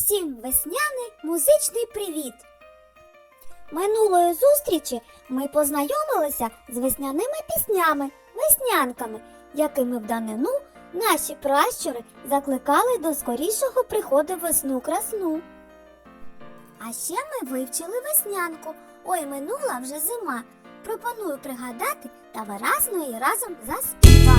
Усім весняний музичний привіт! Минулої зустрічі ми познайомилися з весняними піснями, веснянками, якими в данину наші пращури закликали до скорішого приходу весну красну. А ще ми вивчили веснянку. Ой, минула вже зима. Пропоную пригадати та виразно її разом заспівати.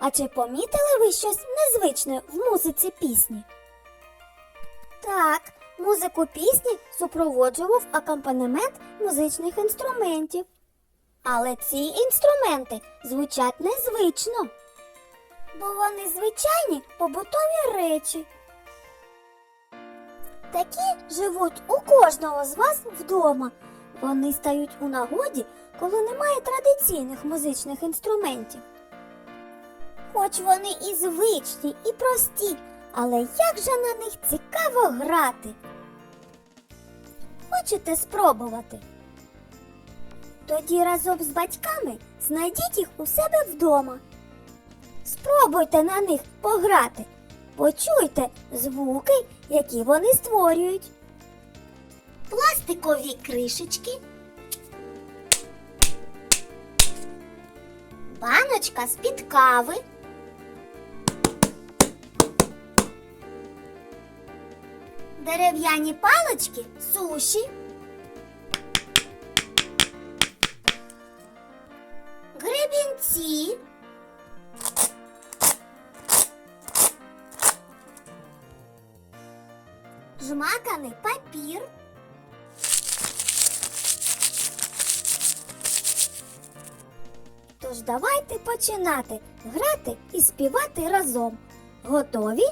А чи помітили ви щось незвичне в музиці пісні? Так, музику пісні супроводжував акомпанемент музичних інструментів. Але ці інструменти звучать незвично, бо вони звичайні побутові речі. Такі живуть у кожного з вас вдома. Вони стають у нагоді, коли немає традиційних музичних інструментів. Хоч вони і звичні, і прості, але як же на них цікаво грати. Хочете спробувати? Тоді разом з батьками знайдіть їх у себе вдома. Спробуйте на них пограти. Почуйте звуки, які вони створюють. Пластикові кришечки. Баночка з-під кави. Дерев'яні палички суші. Гребінці. Жмаканий папір. Тож давайте починати грати і співати разом. Готові?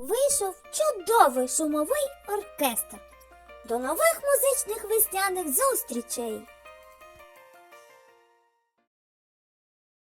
Вийшов чудовий шумовий оркестр. До нових музичних весняних зустрічей!